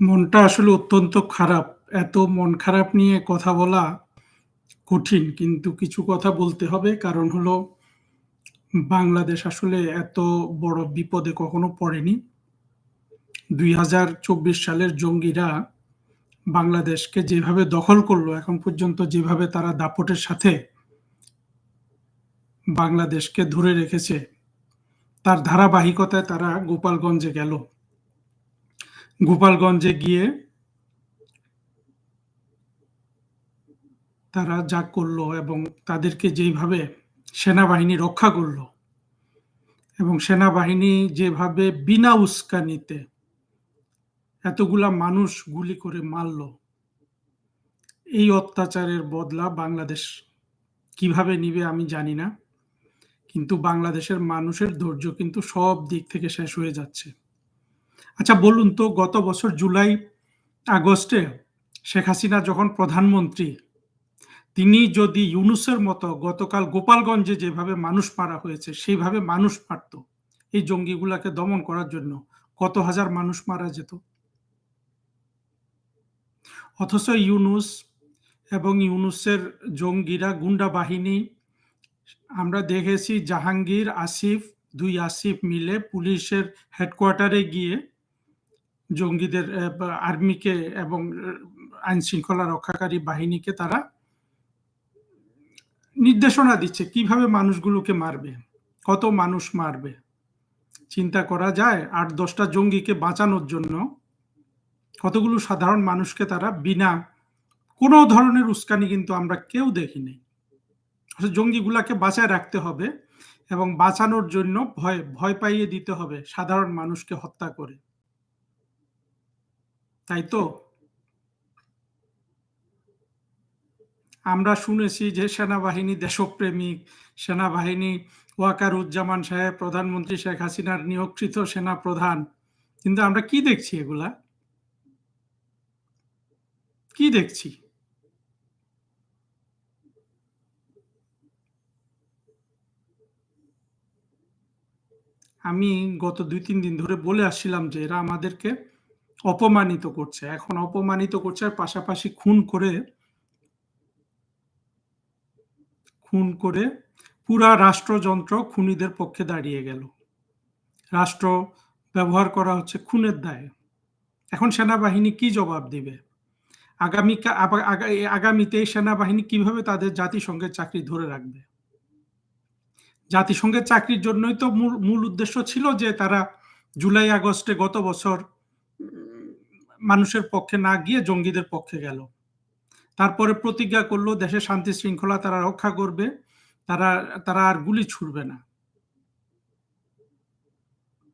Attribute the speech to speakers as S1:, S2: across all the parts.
S1: মনটা আসলে অত্যন্ত খারাপ। এত মন খারাপ নিয়ে কথা বলা কঠিন। কিন্তু কিছু কথা বলতে হবে। কারণ হলো বাংলাদেশ আসলে এত বড় বিপদে কখনো পড়েনি। ২০২৪ সালের জঙ্গিরা বাংলাদেশকে যেভাবে দখল করল, এখন পর্যন্ত যেভাবে তারা দাপটের সাথে বাংলাদেশকে ধরে রেখেছে, তার ধারাবাহিকতায় তারা গোপালগঞ্জে গেল। গোপালগঞ্জে গিয়ে তারা যা করল এবং তাদেরকে যেইভাবে সেনাবাহিনী রক্ষা করল এবং সেনাবাহিনী যেভাবে বিনা উস্কানিতে এতগুলা মানুষ গুলি করে মারল, এই অত্যাচারের বদলা বাংলাদেশ কীভাবে নিবে আমি জানি না, কিন্তু বাংলাদেশের মানুষের ধৈর্য কিন্তু সব দিক থেকে শেষ হয়ে যাচ্ছে। আচ্ছা বলুন তো, গত বছর জুলাই, আগস্টে শেখ হাসিনা যখন প্রধানমন্ত্রী, তিনি যদি ইউনুসের মতো গতকাল গোপালগঞ্জে যেভাবে মানুষ মারা হয়েছে সেইভাবে মানুষ মারত, এই জঙ্গিগুলাকে দমন করার জন্য কত হাজার মানুষ মারা যেত? অথচ ইউনুস এবং ইউনুসের জঙ্গিরা গুন্ডা বাহিনী, আমরা দেখেছি জাহাঙ্গীর, আসিফ, দুই আসিফ মিলে পুলিশের হেডকোয়ার্টারে গিয়ে জঙ্গিদের আর্মিকে এবং আইন শৃঙ্খলা রক্ষাকারী বাহিনীকে তারা নির্দেশনা দিচ্ছে কীভাবে মানুষগুলোকে মারবে, কত মানুষ মারবে। চিন্তা করা যায় আট দশটা জঙ্গিকে বাঁচানোর জন্য কতগুলো সাধারণ মানুষকে তারা বিনা কোনো ধরনের উস্কানি কিন্তু আমরা কেউ দেখিনি। জঙ্গিগুলাকে বাঁচায় রাখতে হবে এবং বাঁচানোর জন্য ভয় ভয় পাইয়ে দিতে হবে সাধারণ মানুষকে হত্যা করে। তাই তো? আমরা শুনেছি যে সেনাবাহিনী দেশপ্রেমিক। সেনাবাহিনী ওয়াকারুজ্জামান সাহেব, প্রধানমন্ত্রী শেখ হাসিনার নিয়োগকৃত সেনা প্রধান কিন্তু আমরা কি দেখছি এগুলা? কি দেখছি? আমি গত দুই, তিন দিন ধরে বলে আসছিলাম যে এরা আমাদেরকে অপমানিত করছে। এখন অপমানিত করছে আর পাশাপাশি খুন করে খুন করে পুরা রাষ্ট্রযন্ত্র খুনিদের পক্ষে দাঁড়িয়ে গেল। রাষ্ট্র ব্যবহার করা হচ্ছে খুনের দায়ে। এখন সেনাবাহিনী কি জবাব দিবে? আগামী আগামীতে সেনাবাহিনী কীভাবে তাদের জাতিসংঘের চাকরি ধরে রাখবে? জাতিসংঘের চাকরির জন্যই তো মূল উদ্দেশ্য ছিল যে তারা জুলাই আগস্টে গত বছর মানুষের পক্ষে না গিয়ে জঙ্গিদের পক্ষে গেল। তারপরে প্রতিজ্ঞা করল দেশের শান্তি শৃঙ্খলা তারা রক্ষা করবে, তারা তারা আর গুলি ছুড়বে না।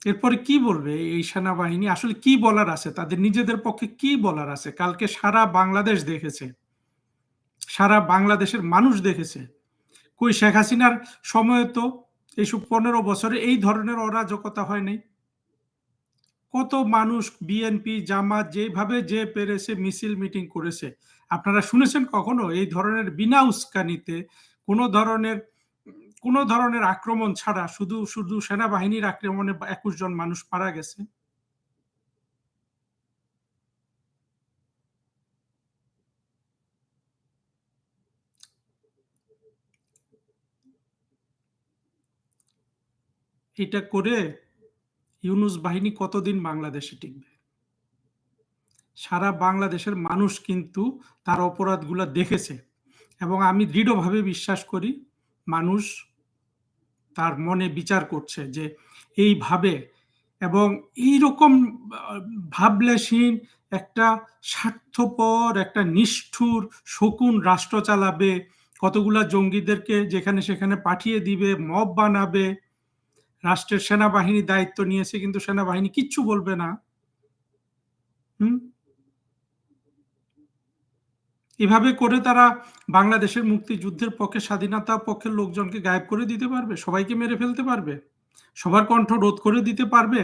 S1: এরপরে কি বলবে এই সেনাবাহিনী? আসলে কি বলার আছে? তাদের নিজেদের পক্ষে কি বলার আছে? কালকে সারা বাংলাদেশ দেখেছে। সারা বাংলাদেশের মানুষ দেখেছে। কই শেখ হাসিনার সময় তো এইসব পনেরো বছরে এই ধরনের অরাজকতা হয় নাই। কত মানুষ বিএনপি জামাত যেভাবে যে পেরেছে, মিছিল মিটিং করেছে। আপনারা শুনেছেন কখনো? এই ধরনের বিনা উস্কানিতে কোনো ধরনের কোনো ধরনের আক্রমণ ছাড়া শুধু শুধু সেনাবাহিনীর আক্রমণে একুশ জন মানুষ মারা গেছে? এটা করে ইউনুস বাহিনী কতদিন বাংলাদেশে টিকবে? সারা বাংলাদেশের মানুষ কিন্তু তার অপরাধগুলো দেখেছে এবং আমি দৃঢ়ভাবে বিশ্বাস করি মানুষ তার মনে বিচার করছে যে এইভাবে এবং এইরকম ভাবলেশীন একটা স্বার্থপর, একটা নিষ্ঠুর, শকুন রাষ্ট্র চালাবে, কতগুলা জঙ্গিদেরকে যেখানে সেখানে পাঠিয়ে দিবে, মব বানাবে রাষ্ট্রের সেনাবাহিনী দায়িত্ব নিয়েছে, কিন্তু সেনাবাহিনী কিচ্ছু বলবে না। হুম? এভাবে করে তারা বাংলাদেশের মুক্তিযুদ্ধের পক্ষে, স্বাধীনতা পক্ষের লোকজনকে গায়েব করে দিতে পারবে, সবাইকে মেরে ফেলতে পারবে, সবার কণ্ঠ রোধ করে দিতে পারবে।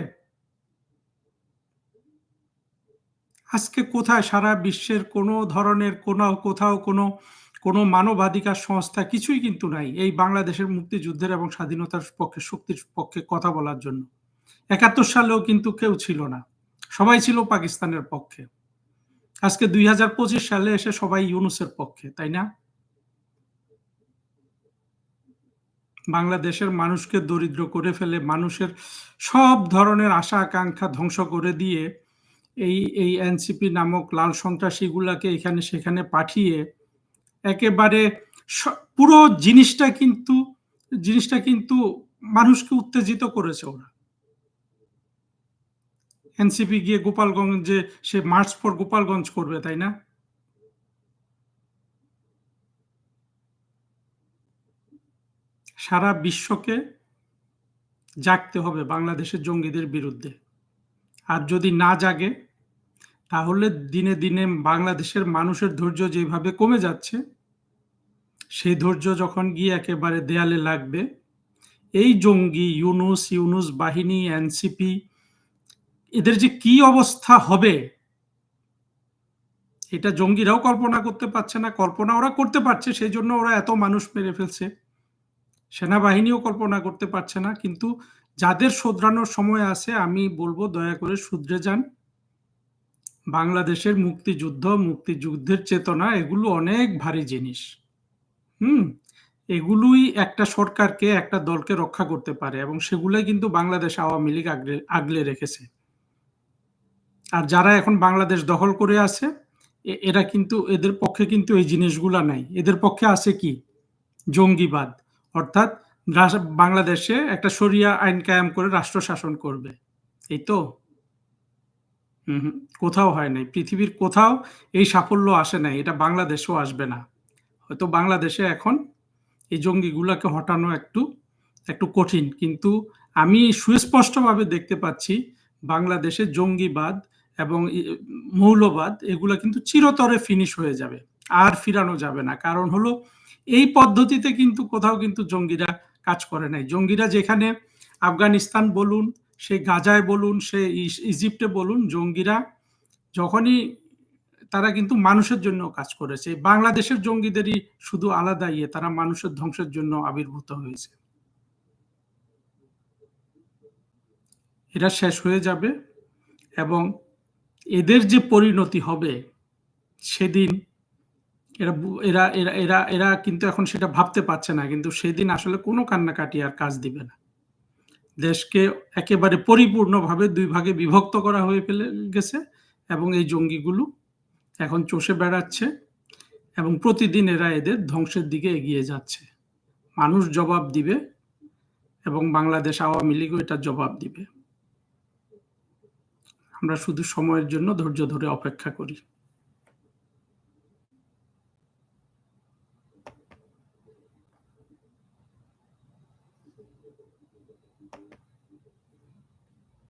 S1: আজকে কোথায় সারা বিশ্বের কোনো ধরনের কোনো কোথাও কোনো কোনো মানবাধিকার সংস্থা কিছুই কিন্তু নাই এই বাংলাদেশের মুক্তিযুদ্ধের এবং স্বাধীনতার পক্ষে শক্তির পক্ষে কথা বলার জন্য একাত্তর সালেও কিন্তু কেউ ছিল না সবাই ছিল পাকিস্তানের পক্ষে। আজকে ২০২৫ সালে এসে সবাই ইউনুসের পক্ষে, তাই না? বাংলাদেশের মানুষকে দরিদ্র করে ফেলে, মানুষের সব ধরনের আশা-আকাঙ্ক্ষা ধ্বংস করে দিয়ে এই, এই এনসিপি নামক লাল সন্ত্রাসীগুলাকে এখানে সেখানে পাঠিয়ে একেবারে পুরো জিনিসটা কিন্তু জিনিসটা কিন্তু মানুষকে উত্তেজিত করেছে ওরা। এনসিপি গিয়ে গোপালগঞ্জে সে মার্চ ফর গোপালগঞ্জ করবে, তাই না? সারা বিশ্বকে জাগতে হবে বাংলাদেশের জঙ্গিদের বিরুদ্ধে। আর যদি না জাগে তাহলে দিনে, দিনে বাংলাদেশের মানুষের ধৈর্য যেভাবে কমে যাচ্ছে সেই ধৈর্য যখন গিয়ে একেবারে দেয়ালে লাগবে, এই জঙ্গি ইউনুস ইউনুস বাহিনী, এনসিপি এদের যে কি অবস্থা হবে এটা জঙ্গিরাও কল্পনা করতে পারছে না। কল্পনা ওরা করতে পারছে সেই জন্য ওরা এত মানুষ মেরে ফেলছে। সেনাবাহিনীও কল্পনা করতে পারছে না। কিন্তু যাদের শোধরানোর সময় আছে আমি বলব দয়া করে শুধরে যান। বাংলাদেশের মুক্তিযুদ্ধ, মুক্তিযুদ্ধের চেতনা এগুলো অনেক ভারী জিনিস। হুম? এগুলোই একটা সরকারকে, একটা দলকে রক্ষা করতে পারে এবং সেগুলোই কিন্তু বাংলাদেশ আওয়ামী লীগ আগলে আগলে রেখেছে। আর যারা এখন বাংলাদেশ দখল করে আছে এরা কিন্তু এদের পক্ষে কিন্তু এই জিনিসগুলা নাই। এদের পক্ষে আছে কি? জঙ্গিবাদ। অর্থাৎ বাংলাদেশে একটা শরিয়া আইন কায়েম করে রাষ্ট্র শাসন করবে। এই তো? কোথাও হয় নাই। পৃথিবীর কোথাও এই সাফল্য আসে নাই। এটা বাংলাদেশেও আসবে না। হয়তো বাংলাদেশে এখন এই জঙ্গিগুলাকে হটানো একটু, একটু কঠিন। কিন্তু আমি সুস্পষ্টভাবে দেখতে পাচ্ছি বাংলাদেশে জঙ্গিবাদ এবং মৌলবাদ এগুলো কিন্তু চিরতরে ফিনিশ হয়ে যাবে। আর ফিরানো যাবে না। কারণ হলো এই পদ্ধতিতে কিন্তু কোথাও কিন্তু জঙ্গিরা কাজ করে নাই। জঙ্গিরা যেখানে আফগানিস্তান বলুন, সে গাজায় বলুন, সে ইজিপ্টে বলুন, জঙ্গিরা যখনই তারা কিন্তু মানুষের জন্য কাজ করেছে। বাংলাদেশের জঙ্গিদেরই শুধু আলাদা ইয়ে, তারা মানুষের ধ্বংসের জন্য আবির্ভূত হয়েছে। এরা শেষ হয়ে যাবে এবং এদের যে পরিণতি হবে সেদিন এরা এরা এরা এরা এরা কিন্তু এখন সেটা ভাবতে পারছে না। কিন্তু সেদিন আসলে কোনো কান্নাকাটি আর কাজ দিবে না। দেশকে একেবারে পরিপূর্ণভাবে দুই ভাগে বিভক্ত করা হয়ে ফেলে গেছে এবং এই জঙ্গিগুলো এখন চষে বেড়াচ্ছে এবং প্রতিদিন এরা এদের ধ্বংসের দিকে এগিয়ে যাচ্ছে। মানুষ জবাব দিবে এবং বাংলাদেশ আওয়ামী লীগও এটা জবাব দিবে। আমরা শুধু সময়ের জন্য ধৈর্য ধরে অপেক্ষা করি।